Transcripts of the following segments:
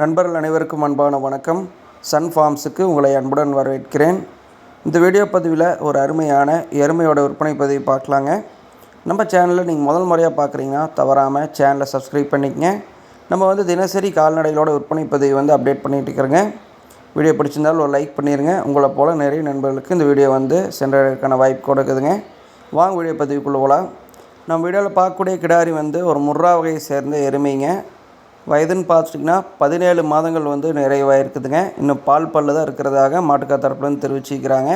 நண்பர்கள் அனைவருக்கும் அன்பான வணக்கம். சன் ஃபார்ம்ஸுக்கு உங்களை அன்புடன் வரவேற்கிறேன். இந்த வீடியோ பதிவில் ஒரு அருமையான எருமையோட விற்பனை பதிவு பார்க்கலாங்க. நம்ம சேனலில் நீங்கள் முதல் முறையாக பார்க்குறீங்கன்னா தவறாமல் சேனலை சப்ஸ்கிரைப் பண்ணிக்கங்க. நம்ம வந்து தினசரி கால்நடைகளோட விற்பனை பதிவு வந்து அப்டேட் பண்ணிகிட்டு இருக்கிறேங்க. வீடியோ பிடிச்சிருந்தாலும் ஒரு லைக் பண்ணிடுங்க உங்களை போல் நிறைய நண்பர்களுக்கு இந்த வீடியோ வந்து சென்றதற்கான வாய்ப்பு கொடுக்குதுங்க. வாங்க வீடியோ பதிவுக்குள்ளே போகலாம் நம்ம வீடியோவில் பார்க்கக்கூடிய கிடாரி வந்து ஒரு முர்ரா வகையை சேர்ந்த எருமைங்க. வயதுன்னு பார்த்துட்டிங்கன்னா பதினேழு மாதங்கள் வந்து நிறைவாயிருக்குதுங்க. இன்னும் பால் பல்லு தான் இருக்கிறதாக மாட்டுக்கார் தரப்புலேருந்து தெரிவிச்சுக்கிறாங்க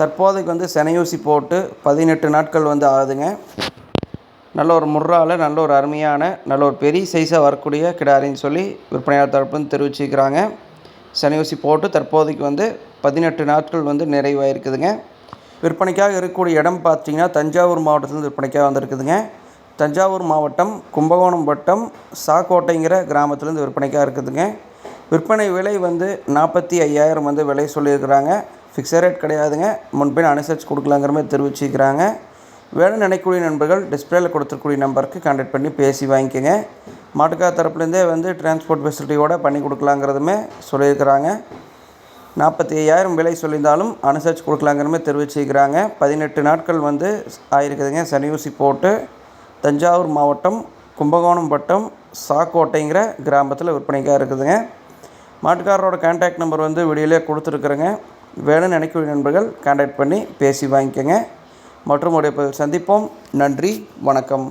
தற்போதைக்கு வந்து செனையூசி போட்டு பதினெட்டு நாட்கள் வந்து ஆகுதுங்க. நல்ல ஒரு முர்ராவில் நல்ல ஒரு அருமையான நல்ல ஒரு பெரிய சைஸாக வரக்கூடிய கிடாரின்னு சொல்லி விற்பனையாளர் தரப்புன்னு தெரிவிச்சுக்கிறாங்க சனியூசி போட்டு தற்போதைக்கு வந்து பதினெட்டு நாட்கள் வந்து நிறைவாயிருக்குதுங்க. விற்பனைக்காக இருக்கக்கூடிய இடம் பார்த்தீங்கன்னா தஞ்சாவூர் மாவட்டத்திலேருந்து விற்பனைக்காக வந்திருக்குதுங்க. தஞ்சாவூர் மாவட்டம் கும்பகோணம் வட்டம் சாக்கோட்டைங்கிற கிராமத்துலேருந்து விற்பனைக்காக இருக்குதுங்க. விற்பனை விலை வந்து நாற்பத்தி ஐயாயிரம் வந்து விலை சொல்லியிருக்கிறாங்க. ஃபிக்ஸட் ரேட் கிடையாதுங்க. முன்பின் அனுசரித்து கொடுக்கலாங்கிற மாதிரி தெரிவிச்சிக்கிறாங்க வேணும் நினைக்கக்கூடிய நண்பர்கள் டிஸ்பிளேயில் கொடுத்துருக்கூடிய நம்பருக்கு கான்டாக்ட் பண்ணி பேசி வாங்கிக்கோங்க. மாட்டுக்கா தரப்புலேருந்தே வந்து டிரான்ஸ்போர்ட் ஃபெசிலிட்டியோடு பண்ணி கொடுக்கலாங்கிறதுமே சொல்லியிருக்கிறாங்க. நாற்பத்தி ஐயாயிரம் விலை சொல்லியிருந்தாலும் அனுசரித்து கொடுக்கலாங்கிற மாதிரி தெரிவிச்சிருக்கிறாங்க. பதினெட்டு நாட்கள் வந்து ஆயிருக்குதுங்க. சனியூசி போட்டு தஞ்சாவூர் மாவட்டம் கும்பகோணம் வட்டம் சாக்கோட்டைங்கிற கிராமத்தில் விற்பனைக்காக இருக்குதுங்க. மாட்டுக்காரரோட கான்டாக்ட் நம்பர் வந்து வீடியோலே கொடுத்துருக்குறேங்க. வேணும்னு நினைக்கக்கூடிய நண்பர்கள் கான்டாக்ட் பண்ணி பேசி வாங்கிக்கோங்க. மற்றும் உடைய சந்திப்போம். நன்றி வணக்கம்.